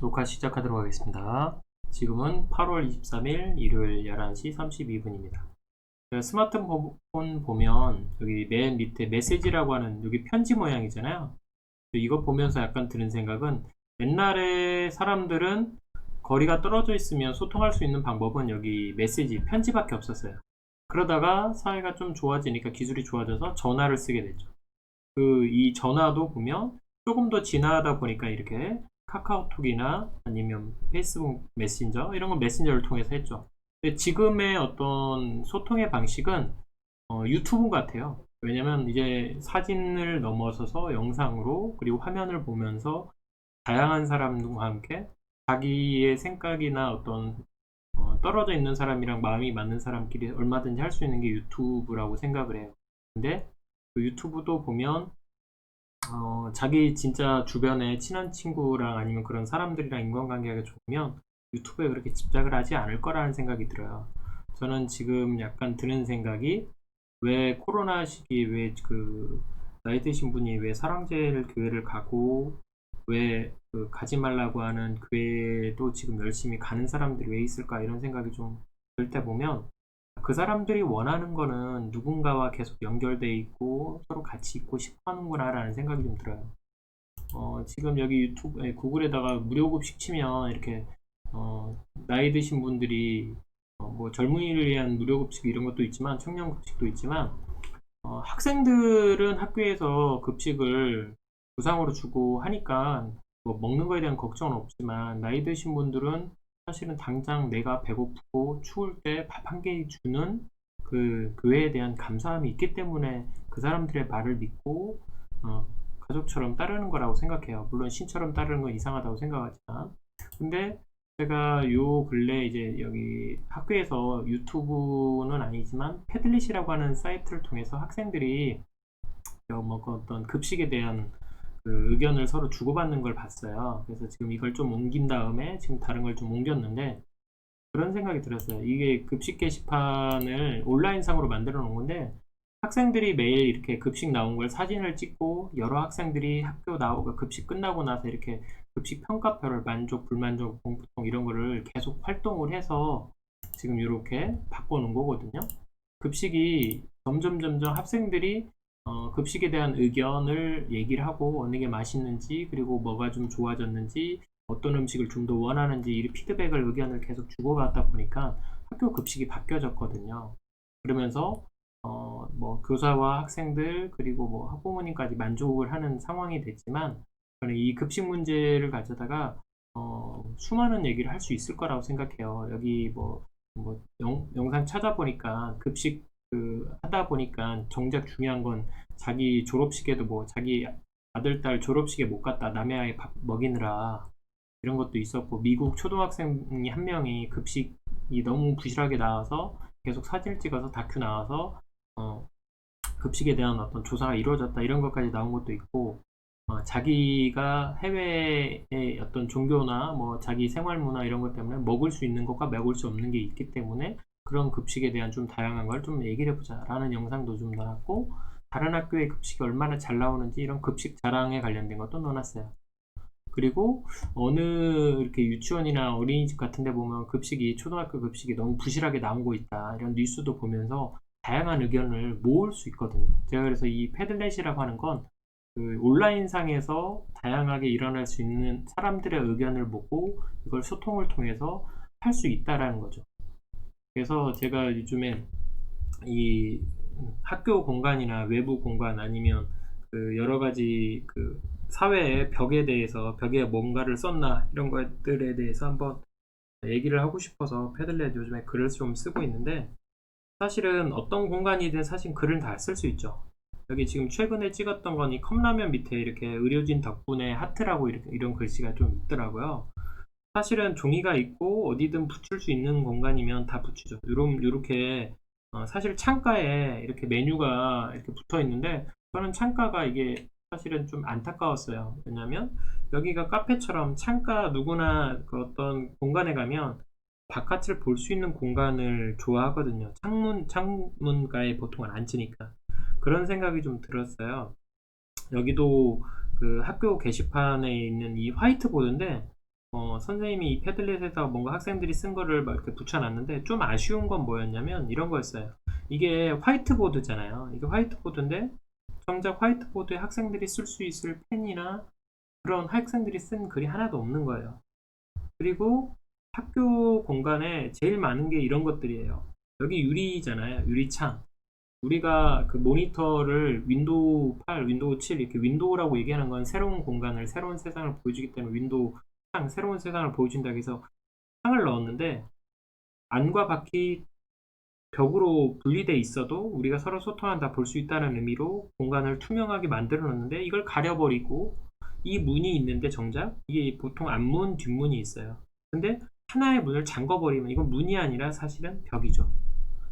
녹화 시작하도록 하겠습니다. 지금은 8월 23일 일요일 11시 32분입니다. 스마트폰 보면 여기 맨 밑에 메시지라고 하는 여기 편지 모양이잖아요. 이거 보면서 약간 드는 생각은 옛날에 사람들은 거리가 떨어져 있으면 소통할 수 있는 방법은 여기 메시지, 편지밖에 없었어요. 그러다가 사회가 좀 좋아지니까 기술이 좋아져서 전화를 쓰게 됐죠. 그 이 전화도 보면 조금 더 진화하다 보니까 이렇게 카카오톡이나 아니면 페이스북 메신저 이런 건 메신저를 통해서 했죠. 근데 지금의 어떤 소통의 방식은 어, 유튜브 같아요. 왜냐면 이제 사진을 넘어서서 영상으로 그리고 화면을 보면서 다양한 사람과 함께 자기의 생각이나 어떤 어, 떨어져 있는 사람이랑 마음이 맞는 사람끼리 얼마든지 할 수 있는 게 유튜브라고 생각을 해요. 근데 그 유튜브도 보면 어, 자기 진짜 주변에 친한 친구랑 아니면 그런 사람들이랑 인간관계가 좋으면 유튜브에 그렇게 집착을 하지 않을 거라는 생각이 들어요. 저는 지금 약간 드는 생각이 왜 코로나 시기에 왜그 나이 드신 분이 왜 사랑제일 교회를 가고 왜 그 가지 말라고 하는 교회도 지금 열심히 가는 사람들이 왜 있을까 이런 생각이 좀 들 때 보면 그 사람들이 원하는 거는 누군가와 계속 연결돼 있고 서로 같이 있고 싶어 하는구나 라는 생각이 좀 들어요. 어, 지금 여기 유튜브, 아니, 구글에다가 무료 급식 치면 이렇게 어, 나이 드신 분들이 어, 뭐 젊은이를 위한 무료 급식 이런 것도 있지만 청년 급식도 있지만 어, 학생들은 학교에서 급식을 무상으로 주고 하니까 뭐 먹는 거에 대한 걱정은 없지만 나이 드신 분들은 사실은 당장 내가 배고프고 추울 때 밥 한 개 주는 그 교회에 대한 감사함이 있기 때문에 그 사람들의 말을 믿고 어, 가족처럼 따르는 거라고 생각해요. 물론 신처럼 따르는 건 이상하다고 생각하지만 근데 제가 요 근래 이제 여기 학교에서 유튜브는 아니지만 패들릿이라고 하는 사이트를 통해서 학생들이 뭐그 어떤 급식에 대한 그 의견을 서로 주고받는 걸 봤어요. 그래서 지금 이걸 좀 옮긴 다음에 지금 다른 걸 좀 옮겼는데 그런 생각이 들었어요. 이게 급식 게시판을 온라인상으로 만들어 놓은 건데 학생들이 매일 이렇게 급식 나온 걸 사진을 찍고 여러 학생들이 학교 나오고 급식 끝나고 나서 이렇게 급식 평가표를 만족, 불만족, 공포통 이런 거를 계속 활동을 해서 지금 이렇게 바꿔 놓은 거거든요. 급식이 점점 점점 학생들이 어, 급식에 대한 의견을 얘기를 하고 어느 게 맛있는지 그리고 뭐가 좀 좋아졌는지 어떤 음식을 좀 더 원하는지 이 피드백을 의견을 계속 주고받다 보니까 학교 급식이 바뀌어졌거든요. 그러면서 어, 뭐 교사와 학생들 그리고 뭐 학부모님까지 만족을 하는 상황이 됐지만 저는 이 급식 문제를 가져다가 어, 수많은 얘기를 할 수 있을 거라고 생각해요. 여기 뭐, 뭐 영, 영상 찾아보니까 급식 그 하다 보니까 정작 중요한 건 자기 졸업식에도 뭐 자기 아들 딸 졸업식에 못 갔다 남의 아이 밥 먹이느라 이런 것도 있었고 미국 초등학생이 한 명이 급식이 너무 부실하게 나와서 계속 사진을 찍어서 다큐 나와서 어, 급식에 대한 어떤 조사가 이루어졌다 이런 것까지 나온 것도 있고 어, 자기가 해외의 어떤 종교나 뭐 자기 생활 문화 이런 것 때문에 먹을 수 있는 것과 먹을 수 없는 게 있기 때문에 그런 급식에 대한 좀 다양한 걸 좀 얘기를 해보자 라는 영상도 좀 나왔고 다른 학교의 급식이 얼마나 잘 나오는지 이런 급식 자랑에 관련된 것도 넣어놨어요. 그리고 어느 이렇게 유치원이나 어린이집 같은 데 보면 급식이 초등학교 급식이 너무 부실하게 나오고 있다 이런 뉴스도 보면서 다양한 의견을 모을 수 있거든요. 제가 그래서 이 패들렛이라고 하는 건 그 온라인상에서 다양하게 일어날 수 있는 사람들의 의견을 보고 이걸 소통을 통해서 할 수 있다라는 거죠. 그래서 제가 요즘에 이 학교 공간이나 외부 공간 아니면 그 여러 가지 그 사회의 벽에 대해서 벽에 뭔가를 썼나 이런 것들에 대해서 한번 얘기를 하고 싶어서 패들렛 요즘에 글을 좀 쓰고 있는데 사실은 어떤 공간이든 사실 글은 다쓸 수 있죠. 여기 지금 최근에 찍었던 거니 컵라면 밑에 이렇게 의료진 덕분에 하트라고 이렇게 이런 글씨가 좀 있더라고요. 사실은 종이가 있고 어디든 붙일 수 있는 공간이면 다 붙이죠. 요런, 요렇게 어, 사실 창가에 이렇게 메뉴가 이렇게 붙어 있는데 저는 창가가 이게 사실은 좀 안타까웠어요. 왜냐면 여기가 카페처럼 창가 누구나 그 어떤 공간에 가면 바깥을 볼 수 있는 공간을 좋아하거든요. 창문, 창문가에 보통은 앉으니까. 그런 생각이 좀 들었어요. 여기도 그 학교 게시판에 있는 이 화이트보드인데 어, 선생님이 이 패들렛에다가 뭔가 학생들이 쓴 거를 막 이렇게 붙여놨는데 좀 아쉬운 건 뭐였냐면 이런 거였어요. 이게 화이트보드잖아요. 이게 화이트보드인데 정작 화이트보드에 학생들이 쓸 수 있을 펜이나 그런 학생들이 쓴 글이 하나도 없는 거예요. 그리고 학교 공간에 제일 많은 게 이런 것들이에요. 여기 유리잖아요. 유리창. 우리가 그 모니터를 윈도우 8, 윈도우 7 이렇게 윈도우라고 얘기하는 건 새로운 공간을 새로운 세상을 보여주기 때문에 윈도우 창 새로운 세상을 보여준다고 해서 창을 넣었는데 안과 밖이 벽으로 분리돼 있어도 우리가 서로 소통한 다 볼 수 있다는 의미로 공간을 투명하게 만들어 놨는데 이걸 가려버리고 이 문이 있는데 정작 이게 보통 앞문 뒷문이 있어요. 근데 하나의 문을 잠궈버리면 이건 문이 아니라 사실은 벽이죠.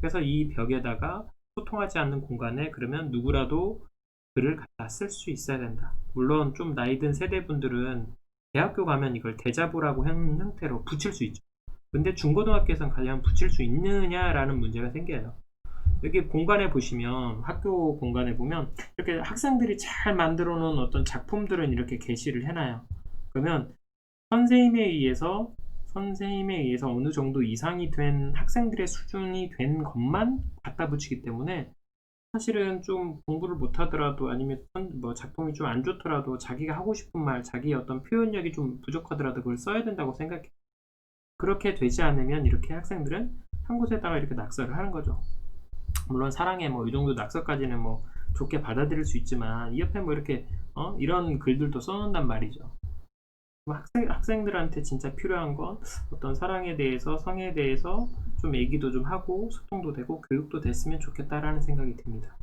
그래서 이 벽에다가 소통하지 않는 공간에 그러면 누구라도 글을 갖다 쓸 수 있어야 된다. 물론 좀 나이 든 세대분들은 대학교 가면 이걸 대자보라고 한 형태로 붙일 수 있죠 근데 중고등학교에서는 과연 붙일 수 있느냐라는 문제가 생겨요. 여기 공간에 보시면 학교 공간에 보면 이렇게 학생들이 잘 만들어 놓은 어떤 작품들은 이렇게 게시를 해놔요. 그러면 선생님에 의해서 선생님에 의해서 어느 정도 이상이 된 학생들의 수준이 된 것만 갖다 붙이기 때문에 사실은 좀 공부를 못하더라도 아니면 뭐 작품이 좀 안 좋더라도 자기가 하고 싶은 말, 자기의 어떤 표현력이 좀 부족하더라도 그걸 써야 된다고 생각해요. 그렇게 되지 않으면 이렇게 학생들은 한 곳에다가 이렇게 낙서를 하는 거죠. 물론 사랑해 뭐이 정도 낙서까지는 뭐 좋게 받아들일 수 있지만 이 옆에 뭐 이렇게 어? 이런 글들도 써놓는단 말이죠. 뭐 학생, 학생들한테 진짜 필요한 건 어떤 사랑에 대해서 성에 대해서 좀 얘기도 좀 하고 소통도 되고 교육도 됐으면 좋겠다라는 생각이 듭니다.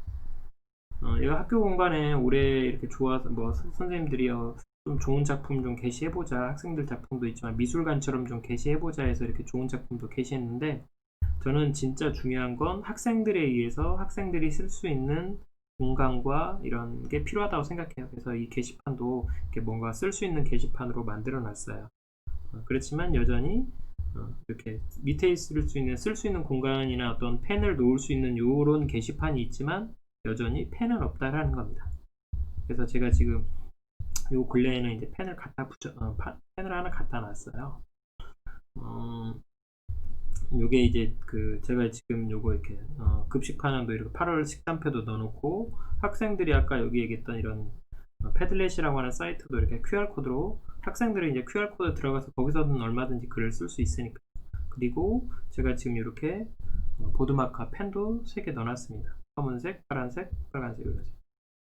어, 이거 학교 공간에 올해 이렇게 좋아서 뭐 선생님들이 어, 좀 좋은 작품 좀 게시해보자. 학생들 작품도 있지만 미술관처럼 좀 게시해보자 해서 이렇게 좋은 작품도 게시했는데 저는 진짜 중요한 건 학생들에 의해서 학생들이 쓸 수 있는 공간과 이런 게 필요하다고 생각해요. 그래서 이 게시판도 이렇게 뭔가 쓸 수 있는 게시판으로 만들어 놨어요. 어, 그렇지만 여전히 어, 이렇게 밑에 있을 수 있는 쓸 수 있는 공간이나 어떤 펜을 놓을 수 있는 요런 게시판이 있지만 여전히 펜은 없다라는 겁니다 그래서 제가 지금 요 근래에는 이제 펜을 갖다 붙여 어, 파, 펜을 하나 갖다 놨어요. 어, 요게 이제 그 제가 지금 요거 이렇게 어, 급식판도 이렇게 8월 식단표도 넣어놓고 학생들이 아까 여기 얘기했던 이런 어, 패들렛이라고 하는 사이트도 이렇게 QR 코드로 학생들이 이제 QR 코드 들어가서 거기서는 얼마든지 글을 쓸 수 있으니까 그리고 제가 지금 이렇게 어, 보드마카 펜도 3개 넣어놨습니다. 검은색, 파란색, 빨간색 이렇게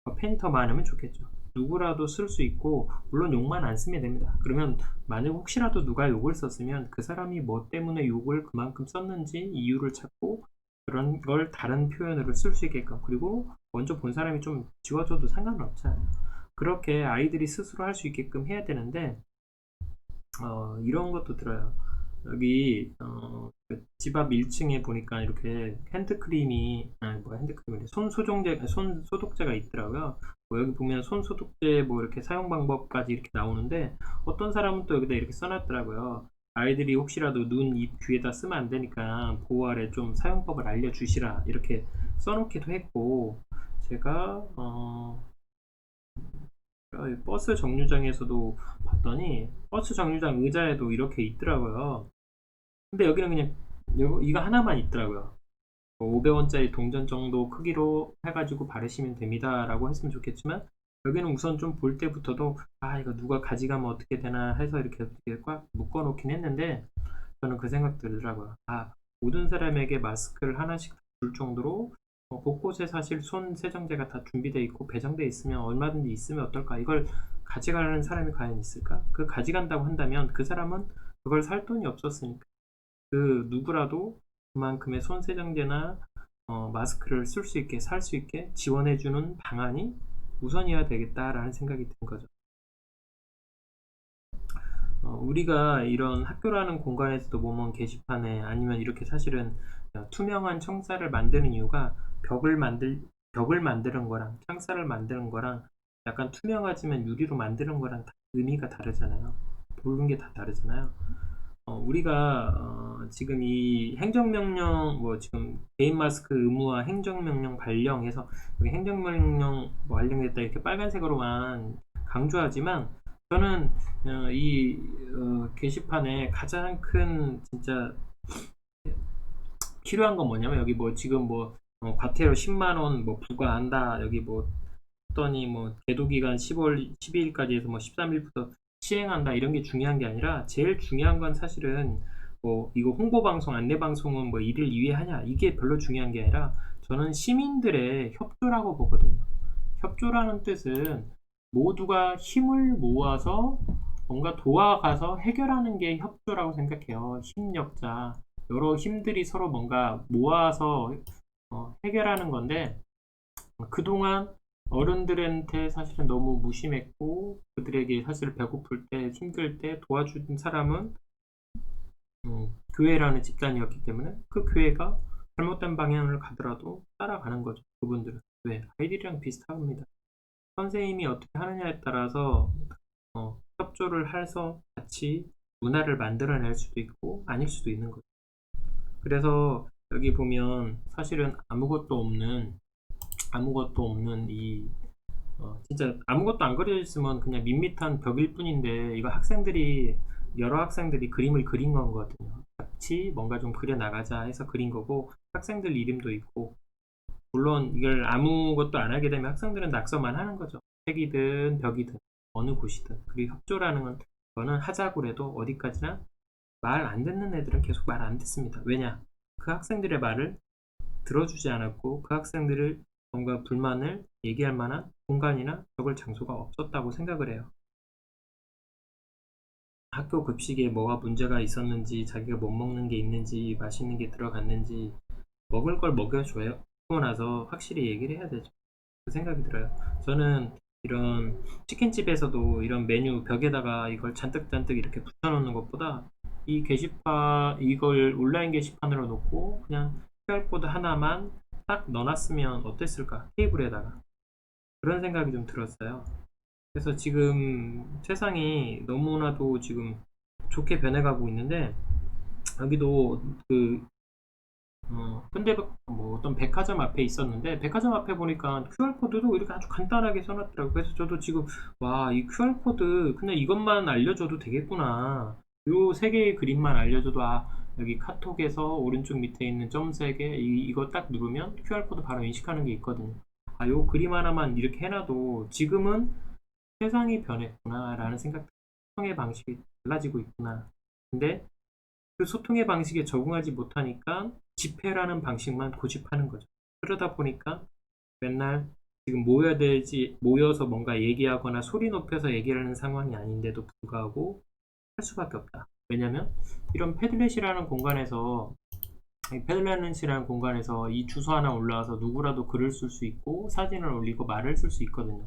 어, 펜이 더 많으면 좋겠죠. 누구라도 쓸 수 있고 물론 욕만 안 쓰면 됩니다. 그러면 만약 혹시라도 누가 욕을 썼으면 그 사람이 뭐 때문에 욕을 그만큼 썼는지 이유를 찾고 그런 걸 다른 표현으로 쓸 수 있게끔 그리고 먼저 본 사람이 좀 지워줘도 상관은 없잖아요. 그렇게 아이들이 스스로 할 수 있게끔 해야 되는데 어, 이런 것도 들어요. 여기 어, 그 집앞 1층에 보니까 이렇게 핸드크림이 아니 뭐 핸드크림이 손 소독제 손 소독제가 있더라고요. 뭐 여기 보면 손 소독제 뭐 이렇게 사용 방법까지 이렇게 나오는데 어떤 사람은 또 여기다 이렇게 써놨더라고요. 아이들이 혹시라도 눈, 입, 귀에다 쓰면 안 되니까 보호 아래 좀 사용법을 알려주시라 이렇게 써놓기도 했고 제가 어, 버스 정류장에서도 봤더니 버스 정류장 의자에도 이렇게 있더라고요. 근데 여기는 그냥 이거 하나만 있더라고요. 500원짜리 뭐 동전 정도 크기로 해가지고 바르시면 됩니다 라고 했으면 좋겠지만 여기는 우선 좀 볼 때부터도 아 이거 누가 가져가면 어떻게 되나 해서 이렇게, 이렇게 꽉 묶어 놓긴 했는데 저는 그 생각 들더라고요 아 모든 사람에게 마스크를 하나씩 줄 정도로 어, 곳곳에 사실 손 세정제가 다 준비되어 있고 배정되어 있으면 얼마든지 있으면 어떨까 이걸 가져가는 사람이 과연 있을까 그 가져간다고 한다면 그 사람은 그걸 살 돈이 없었으니까 그 누구라도 그만큼의 손 세정제나 어, 마스크를 쓸 수 있게 살 수 있게 지원해주는 방안이 우선이어야 되겠다라는 생각이 든 거죠. 어, 우리가 이런 학교라는 공간에서도 보면 게시판에 아니면 이렇게 사실은 투명한 청사를 만드는 이유가 벽을 만들 벽을 만드는 거랑 창사를 만드는 거랑 약간 투명하지만 유리로 만드는 거랑 의미가 다르잖아요. 보는 게 다 다르잖아요. 어, 우리가 어, 지금 이 행정명령 뭐 지금 개인 마스크 의무화 행정명령 발령해서 여기 행정명령 뭐 발령됐다 이렇게 빨간색으로만 강조하지만 저는 어, 이 어, 게시판에 가장 큰 진짜 필요한 건 뭐냐면 여기 뭐 지금 뭐 어, 과태료 10만 원 뭐 부과한다 여기 뭐 했더니 뭐 계도 기간 10월 12일까지 해서 뭐 13일부터 시행한다 이런 게 중요한 게 아니라 제일 중요한 건 사실은 뭐 이거 홍보 방송 안내 방송은 뭐 일을 2회 하냐 이게 별로 중요한 게 아니라 저는 시민들의 협조라고 보거든요. 협조라는 뜻은 모두가 힘을 모아서 뭔가 도와가서 해결하는 게 협조라고 생각해요. 힘력자 여러 힘들이 서로 뭔가 모아서 어, 해결하는 건데 그동안 어른들한테 사실은 너무 무심했고 그들에게 사실 배고플 때 힘들 때 도와준 사람은 음, 교회라는 집단이었기 때문에 그 교회가 잘못된 방향을 가더라도 따라가는 거죠. 그분들은 왜 아이들이랑 비슷합니다. 선생님이 어떻게 하느냐에 따라서 어, 협조를 해서 같이 문화를 만들어낼 수도 있고 아닐 수도 있는 거죠. 그래서 여기 보면 사실은 아무것도 없는 아무것도 없는 이 어, 진짜 아무것도 안 그려져 있으면 그냥 밋밋한 벽일 뿐인데 이거 학생들이 여러 학생들이 그림을 그린 거거든요. 같이 뭔가 좀 그려 나가자 해서 그린 거고 학생들 이름도 있고 물론 이걸 아무것도 안 하게 되면 학생들은 낙서만 하는 거죠. 책이든 벽이든 어느 곳이든 그리고 협조라는 건 저는 하자고 해도 어디까지나 말 안 듣는 애들은 계속 말 안 듣습니다. 왜냐? 그 학생들의 말을 들어주지 않았고 그 학생들을 뭔가 불만을 얘기할 만한 공간이나 적을 장소가 없었다고 생각을 해요. 학교 급식에 뭐가 문제가 있었는지 자기가 못 먹는 게 있는지 맛있는 게 들어갔는지 먹을 걸 먹여줘야 고 나서 확실히 얘기를 해야 되죠. 그 생각이 들어요. 저는 이런 치킨집에서도 이런 메뉴 벽에다가 이걸 잔뜩잔뜩 이렇게 붙여놓는 것보다 이 게시판 이걸 온라인 게시판으로 놓고 그냥 QR코드 하나만 딱 넣어놨으면 어땠을까 테이블에다가 그런 생각이 좀 들었어요. 그래서 지금 세상이 너무나도 지금 좋게 변해가고 있는데 여기도 그 어, 근데 뭐 어떤 백화점 앞에 있었는데 백화점 앞에 보니까 QR코드도 이렇게 아주 간단하게 써놨더라고요. 그래서 저도 지금 와 이 QR코드 그냥 이것만 알려줘도 되겠구나. 요 세 개의 그림만 알려줘도 아 여기 카톡에서 오른쪽 밑에 있는 점 세 개 이거 딱 누르면 QR코드 바로 인식하는 게 있거든요. 아 요 그림 하나만 이렇게 해놔도 지금은 세상이 변했구나 라는 생각 소통의 방식이 달라지고 있구나. 근데 그 소통의 방식에 적응하지 못하니까 집회라는 방식만 고집하는 거죠. 그러다 보니까 맨날 지금 모여야 되지 모여서 뭔가 얘기하거나 소리 높여서 얘기를 하는 상황이 아닌데도 불구하고 할 수밖에 없다. 왜냐면 이런 패들렛이라는 공간에서 패들렛이라는 공간에서 이 주소 하나 올라와서 누구라도 글을 쓸 수 있고 사진을 올리고 말을 쓸 수 있거든요.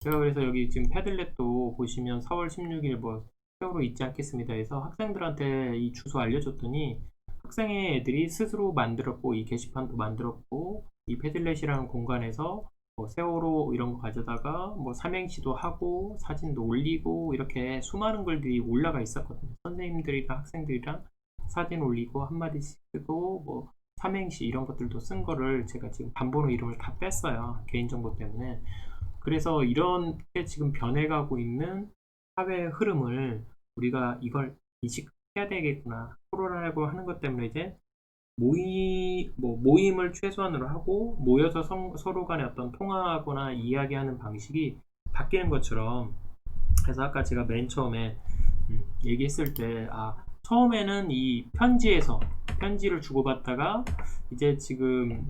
제가 그래서 여기 지금 패들렛도 보시면 4월 16일 뭐 세월호 있지 않겠습니다 해서 학생들한테 이 주소 알려줬더니 학생의 애들이 스스로 만들었고 이 게시판도 만들었고 이 패들렛이라는 공간에서 뭐 세월호 이런 거 가져다가 뭐 삼행시도 하고 사진도 올리고 이렇게 수많은 글들이 올라가 있었거든요. 선생님들이랑 학생들이랑 사진 올리고 한마디씩 쓰고 뭐 삼행시 이런 것들도 쓴 거를 제가 지금 반번호 이름을 다 뺐어요. 개인정보 때문에. 그래서 이런 게 지금 변해가고 있는 사회의 흐름을 우리가 이걸 인식해야 되겠구나. 토론하고 하는 것 때문에 이제 모임, 뭐 모임을 최소한으로 하고 모여서 성, 서로 간에 어떤 통화하거나 이야기하는 방식이 바뀌는 것처럼 그래서 아까 제가 맨 처음에 음, 얘기했을 때 아, 처음에는 이 편지에서 편지를 주고받다가 이제 지금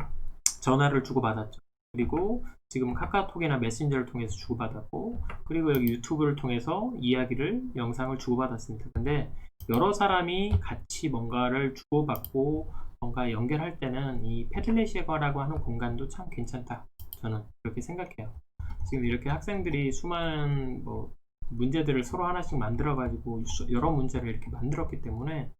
전화를 주고받았죠. 그리고 지금 카카오톡이나 메신저를 통해서 주고받았고 그리고 여기 유튜브를 통해서 이야기를 영상을 주고받았습니다. 근데 여러 사람이 같이 뭔가를 주고받고 뭔가 연결할 때는 이 패들렛이라고 하는 공간도 참 괜찮다. 저는 그렇게 생각해요. 지금 이렇게 학생들이 수많은 뭐 문제들을 서로 하나씩 만들어 가지고 여러 문제를 이렇게 만들었기 때문에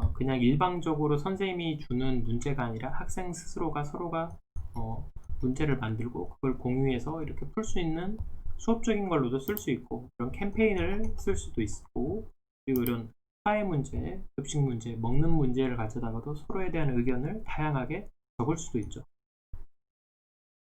어 그냥 일방적으로 선생님이 주는 문제가 아니라 학생 스스로가 서로가 어 문제를 만들고 그걸 공유해서 이렇게 풀 수 있는 수업적인 걸로도 쓸 수 있고 이런 캠페인을 쓸 수도 있고 그리고 이런 사회 문제, 급식 문제, 먹는 문제를 가져다가도 서로에 대한 의견을 다양하게 적을 수도 있죠.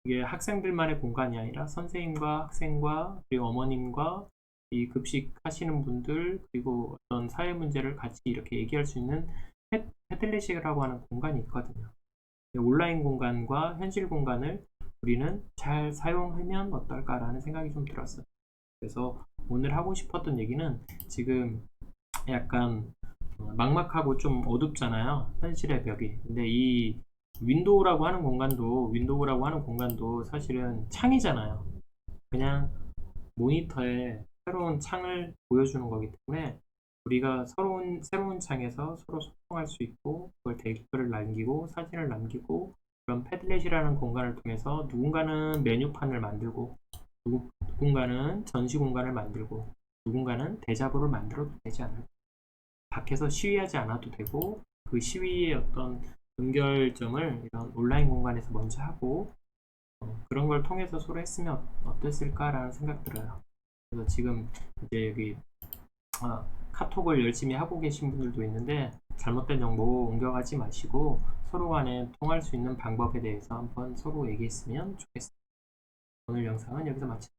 이게 학생들만의 공간이 아니라 선생님과 학생과 그리고 어머님과 이 급식 하시는 분들 그리고 어떤 사회 문제를 같이 이렇게 얘기할 수 있는 패- 패들렛이라고 하는 공간이 있거든요. 온라인 공간과 현실 공간을 우리는 잘 사용하면 어떨까라는 생각이 좀 들었어요. 그래서 오늘 하고 싶었던 얘기는 지금 약간 어, 막막하고 좀 어둡잖아요. 현실의 벽이. 근데 이 윈도우라고 하는 공간도 윈도우라고 하는 공간도 사실은 창이잖아요. 그냥 모니터에 새로운 창을 보여주는 거기 때문에 우리가 새로운 새로운 창에서 서로 소통할 수 있고 그걸 데이터를 남기고 사진을 남기고 그런 패들렛이라는 공간을 통해서 누군가는 메뉴판을 만들고 누구, 누군가는 전시 공간을 만들고 누군가는 대자보를 만들어도 되지 않을까 밖에서 시위하지 않아도 되고 그 시위의 어떤 연결점을 이런 온라인 공간에서 먼저 하고 어, 그런 걸 통해서 서로 했으면 어땠을까라는 생각 들어요. 그래서 지금 이제 여기 아, 카톡을 열심히 하고 계신 분들도 있는데 잘못된 정보 옮겨가지 마시고 서로 간에 통할 수 있는 방법에 대해서 한번 서로 얘기했으면 좋겠습니다. 오늘 영상은 여기서 마치겠습니다.